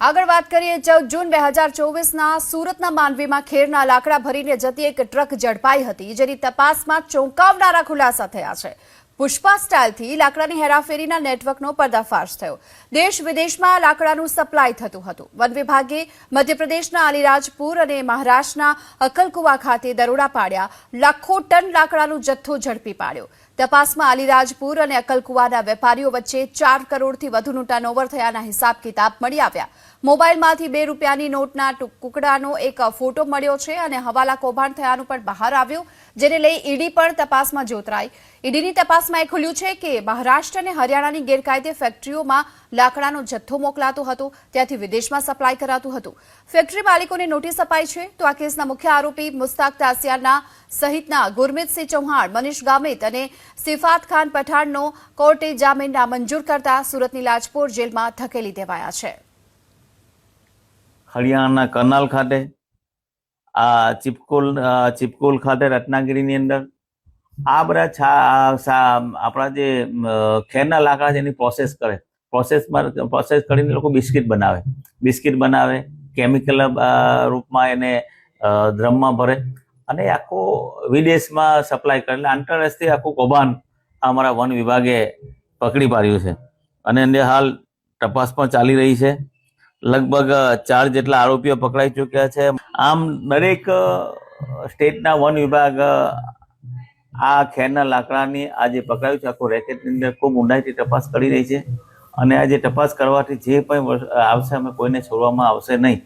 આગળ વાત કરીએ, ચૌદ જૂન બે હજાર ચોવીસના સુરતના માંડવીમાં ખેરના લાકડા ભરીને જતી એક ટ્રક ઝડપાઈ હતી, જેની તપાસમાં ચોંકાવનારા ખુલાસા થયા છે. પુષ્પા સ્ટાઇલથી લાકડાની હેરાફેરીના નેટવર્કનો પર્દાફાશ થયો. દેશ વિદેશમાં લાકડાનું સપ્લાય થતું હતું. વન વિભાગે મધ્યપ્રદેશના અલીરાજપુર અને મહારાષ્ટ્રના અકલકુવા ખાતે દરોડા પાડ્યા. લાખો ટન લાકડાનો જથ્થો ઝડપી પાડ્યો. તપાસમાં અલીરાજપુર અને અકલકુવાના વેપારીઓ વચ્ચે ચાર કરોડથી વધુનું ટર્નઓવર થયાના હિસાબ કિતાબ મળી આવ્યા. મોબાઈલમાંથી બે રૂપિયાની નોટના ટુક- ટુકડાનો એક ફોટો મળ્યો છે અને હવાલા કૌભાંડ થયાનું પણ બહાર આવ્યું, જેને લઈ ઈડી પણ તપાસમાં જોતરાઈ. ઈડીની તપાસમાં એ ખુલ્યું છે કે મહારાષ્ટ્ર અને હરિયાણાની ગેરકાયદે ફેક્ટરીઓમાં લાકડાનો જથ્થો મોકલાતો હતો. ત્યાંથી વિદેશમાં સપ્લાય કરાતું હતું. ફેક્ટરી માલિકોને નોટિસ અપાઈ છે. તો આ કેસના મુખ્ય આરોપી મુસ્તાક તાસિયાના સહિતના ગુરમીતસિંહ ચૌહાણ, મનીષ ગામિત અને સિફાત ખાન પઠાણનો કોર્ટે જામીન નામંજૂર કરતા સુરતની લાજપોર જેલમાં ધકેલી દેવાયા છે. હરિયાણાના કરનાલ ખાતે, આ ચિપકોલ ચિપકોલ ખાતે રત્નાગીરીની અંદર આ બધા છા આપણા જે ખેરના લાકડા છે એની પ્રોસેસ કરે. પ્રોસેસમાં પ્રોસેસ કરીને લોકો બિસ્કિટ બનાવે. બિસ્કિટ બનાવે કેમિકલ રૂપમાં એને ડ્રમમાં ભરે અને આખો વિદેશમાં સપ્લાય કરે. એટલે આંતરરાષ્ટ્રીય આખું કૌભાંડ અમારા વન વિભાગે પકડી પાડ્યું છે. અને એને હાલ તપાસ પણ ચાલી રહી છે. લગભગ ચાર જેટલા આરોપીઓ પકડાઈ ચૂક્યા છે. આમ દરેક સ્ટેટના વન વિભાગ આ ખેરના લાકડાની આ જે પકડાયું છે, આખું રેકેટની અંદર ખૂબ ઊંડાઈથી તપાસ કરી રહી છે. અને આ જે તપાસ કરવાથી જે પણ આવશે, અમે કોઈને છોડવામાં આવશે નહીં.